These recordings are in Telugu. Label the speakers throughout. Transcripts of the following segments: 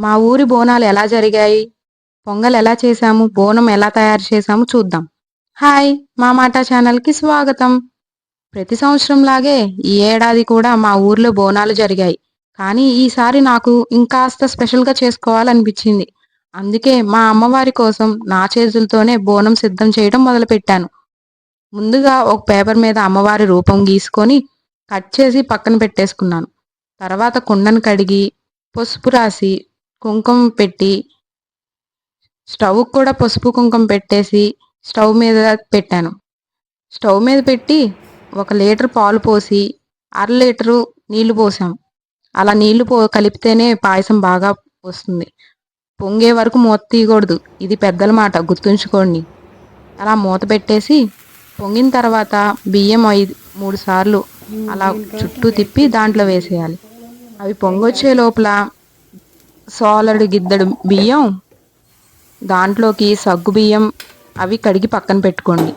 Speaker 1: మా ఊరి బోనాలు ఎలా జరిగాయి? పొంగల్ ఎలా చేశాము? బోనం ఎలా తయారు చేశాము? చూద్దాం. హాయ్ మా మాట ఛానల్కి స్వాగతం. ప్రతి సంవత్సరం లాగే ఈ ఏడాది కూడా మా ఊర్లో బోనాలు జరిగాయి. కానీ ఈసారి నాకు ఇంకాస్త స్పెషల్గా చేసుకోవాలనిపించింది. అందుకే మా అమ్మవారి కోసం నా చేతులతోనే బోనం సిద్ధం చేయడం మొదలుపెట్టాను. ముందుగా ఒక పేపర్ మీద అమ్మవారి రూపం గీసుకొని కట్ చేసి పక్కన పెట్టేసుకున్నాను. తర్వాత కుండను కడిగి పసుపు రాసి కుంకుమ పెట్టి స్టవ్ కూడా పసుపు కుంకుమ పెట్టేసి స్టవ్ మీద పెట్టాను. స్టవ్ మీద పెట్టి ఒక లీటర్ పాలు పోసి అర లీటరు నీళ్ళు పోసాం అలా నీళ్ళు పో కలిపితేనే పాయసం బాగా వస్తుంది. పొంగే వరకు మూత తీయకూడదు. ఇది పెద్దల మాట గుర్తుంచుకోండి. అలా మూత పెట్టేసి పొంగిన తర్వాత బియ్యం ఐదు మూడు సార్లు అలా చుట్టూ తిప్పి దాంట్లో వేసేయాలి. అవి పొంగొచ్చే లోపల సోలడు గిద్దడు బియ్యం దాంట్లోకి సగ్గు బియ్యం అవి కడిగి పక్కన పెట్టుకోండి.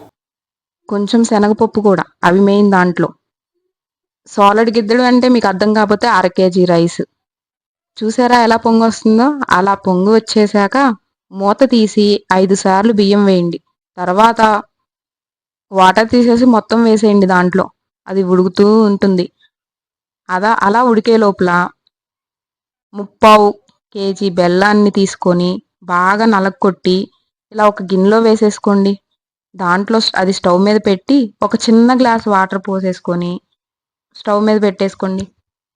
Speaker 1: కొంచెం శనగపప్పు కూడా అవి మెయిన్ దాంట్లో. సోలడు గిద్దడు అంటే మీకు అర్థం కాకపోతే అర కేజీ రైస్. చూసారా ఎలా పొంగు వస్తుందో? అలా పొంగు వచ్చేసాక మూత తీసి ఐదు సార్లు బియ్యం వేయండి. తర్వాత వాటర్ తీసేసి మొత్తం వేసేయండి దాంట్లో. అది ఉడుకుతూ ఉంటుంది. అదా అలా ఉడికే లోపల ముప్పావు కేజీ బెల్లాన్ని తీసుకొని బాగా నలగొట్టి ఇలా ఒక గిన్నెలో వేసేసుకోండి. దాంట్లో అది స్టవ్ మీద పెట్టి ఒక చిన్న గ్లాస్ వాటర్ పోసేసుకొని స్టవ్ మీద పెట్టేసుకోండి.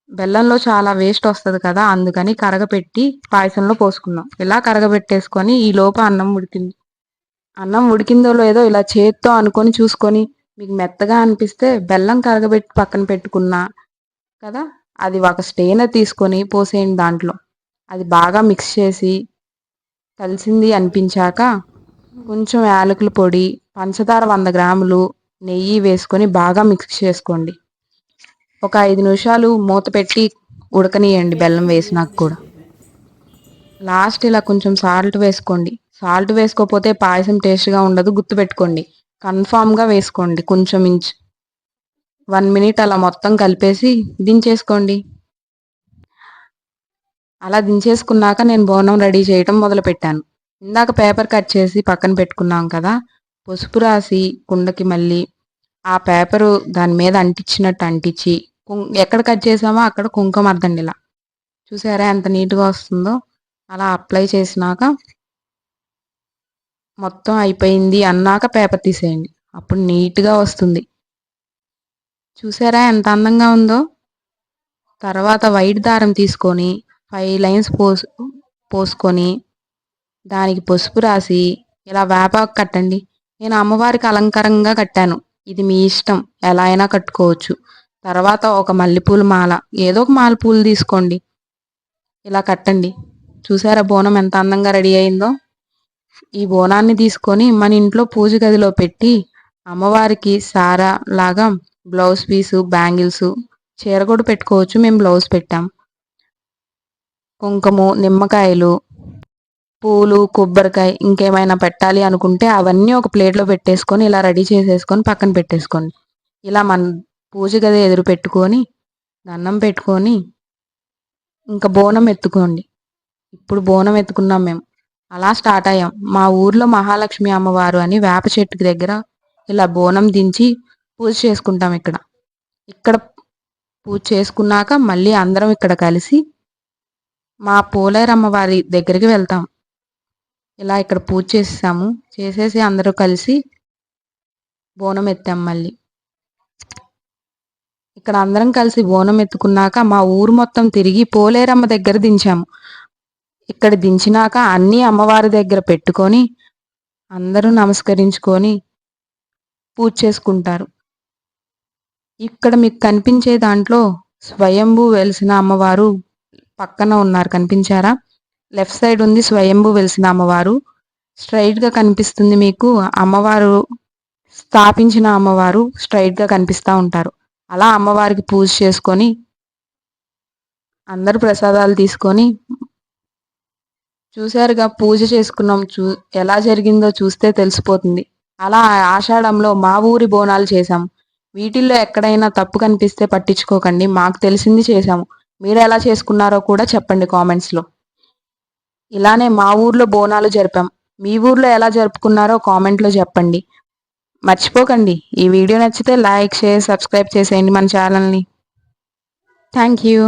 Speaker 1: బెల్లంలో చాలా వేస్ట్ వస్తుంది కదా అందుకని కరగపెట్టి పాయసంలో పోసుకుందాం. ఇలా కరగబెట్టేసుకొని ఈ లోప అన్నం ఉడికింది. అన్నం ఉడికిందో లేదో ఇలా చేత్తో అనుకొని చూసుకొని మీకు మెత్తగా అనిపిస్తే బెల్లం కరగబెట్టి పక్కన పెట్టుకున్నా కదా అది ఒక స్టేనర్ తీసుకొని పోసేయండి దాంట్లో. అది బాగా మిక్స్ చేసి కలిసింది అనిపించాక కొంచెం యాలకుల పొడి పంచదార వంద గ్రాములు నెయ్యి వేసుకొని బాగా మిక్స్ చేసుకోండి. ఒక ఐదు నిమిషాలు మూత పెట్టి ఉడకనియండి బెల్లం వేసినాక కూడా. లాస్ట్ ఇలా కొంచెం సాల్ట్ వేసుకోండి. సాల్ట్ వేసుకోకపోతే పాయసం టేస్ట్గా ఉండదు గుర్తుపెట్టుకోండి కన్ఫామ్గా వేసుకోండి కొంచెం ఇంచ్ వన్ మినిట్ అలా మొత్తం కలిపేసి దించేసుకోండి. అలా దించేసుకున్నాక నేను బోనం రెడీ చేయటం మొదలుపెట్టాను. ఇందాక పేపర్ కట్ చేసి పక్కన పెట్టుకున్నాం కదా పసుపు రాసి కుండకి మళ్ళీ ఆ పేపరు దాని మీద అంటించినట్టు అంటించి ఎక్కడ కట్ చేసామో అక్కడ కుంకుమ అద్దండి ఇలా. చూసారా ఎంత నీట్గా వస్తుందో? అలా అప్లై చేసినాక మొత్తం అయిపోయింది అన్నాక పేపర్ తీసేయండి. అప్పుడు నీట్గా వస్తుంది. చూసారా ఎంత అందంగా ఉందో? తర్వాత వైట్ దారం తీసుకొని ఫైవ్ లైన్స్ పోసు పోసుకొని దానికి పసుపు రాసి ఇలా వేపాకు కట్టండి. నేను అమ్మవారికి అలంకారంగా కట్టాను. ఇది మీ ఇష్టం. ఎలా అయినా కట్టుకోవచ్చు. తర్వాత ఒక మల్లెపూల మాల. ఏదో ఒక మాల పూలు తీసుకోండి. ఇలా కట్టండి. చూసారా బోనం ఎంత అందంగా రెడీ అయిందో? ఈ బోనాన్ని తీసుకొని మన ఇంట్లో పూజ గదిలో పెట్టి అమ్మవారికి సారా లాగా బ్లౌజ్ పీసు బ్యాంగిల్స్ చీర కూడా పెట్టుకోవచ్చు. మేము బ్లౌజ్ పెట్టాం. కుంకుమ నిమ్మకాయలు పూలు కొబ్బరికాయ ఇంకేమైనా పెట్టాలి అనుకుంటే అవన్నీ ఒక ప్లేట్లో పెట్టేసుకొని ఇలా రెడీ చేసేసుకొని పక్కన పెట్టేసుకోండి. ఇలా మన పూజ గది ఎదురు పెట్టుకొని దండం పెట్టుకొని ఇంకా బోనం ఎత్తుకోండి. ఇప్పుడు బోనం ఎత్తుకున్నాం మేము. అలా స్టార్ట్ అయ్యాం. మా ఊర్లో మహాలక్ష్మి అమ్మవారు అని వేప చెట్టుకి దగ్గర ఇలా బోనం దించి పూజ చేసుకుంటాం ఇక్కడ. ఇక్కడ పూజ చేసుకున్నాక మళ్ళీ అందరం ఇక్కడ కలిసి మా పోలేరమ్మ వారి దగ్గరికి వెళ్తాం. ఇలా ఇక్కడ పూజ చేసాము చేసేసి అందరూ కలిసి బోనం ఎత్తాం మళ్ళీ. ఇక్కడ అందరం కలిసి బోనం ఎత్తుకున్నాక మా ఊరు మొత్తం తిరిగి పోలేరమ్మ దగ్గర దించాము. ఇక్కడ దించినాక అన్నీ అమ్మవారి దగ్గర పెట్టుకొని అందరూ నమస్కరించుకొని పూజ చేసుకుంటారు. ఇక్కడ మీకు కనిపించే దాంట్లో స్వయంభూ వెలిసిన అమ్మవారు పక్కన ఉన్నారు. కనిపించారా? లెఫ్ట్ సైడ్ ఉంది స్వయంభూ వెలిసిన అమ్మవారు. స్ట్రైట్గా కనిపిస్తుంది మీకు అమ్మవారు స్థాపించిన అమ్మవారు స్ట్రైట్గా కనిపిస్తూ ఉంటారు. అలా అమ్మవారికి పూజ చేసుకొని అందరు ప్రసాదాలు తీసుకొని చూశారుగా పూజ చేసుకున్నాం. చూ ఎలా జరిగిందో చూస్తే తెలిసిపోతుంది. అలా ఆషాఢంలో మా ఊరి బోనాలు చేశాం. వీటిల్లో ఎక్కడైనా తప్పు కనిపిస్తే పట్టించుకోకండి. మాకు తెలిసింది చేశాము. మీరు ఎలా చేసుకున్నారో కూడా చెప్పండి కామెంట్స్లో ఇలానే మా ఊర్లో బోనాలు జరిపాం. మీ ఊర్లో ఎలా జరుపుకున్నారో కామెంట్లో చెప్పండి. మర్చిపోకండి. ఈ వీడియో నచ్చితే లైక్ షేర్ సబ్స్క్రైబ్ చేసేయండి మన ఛానల్ని థ్యాంక్ యూ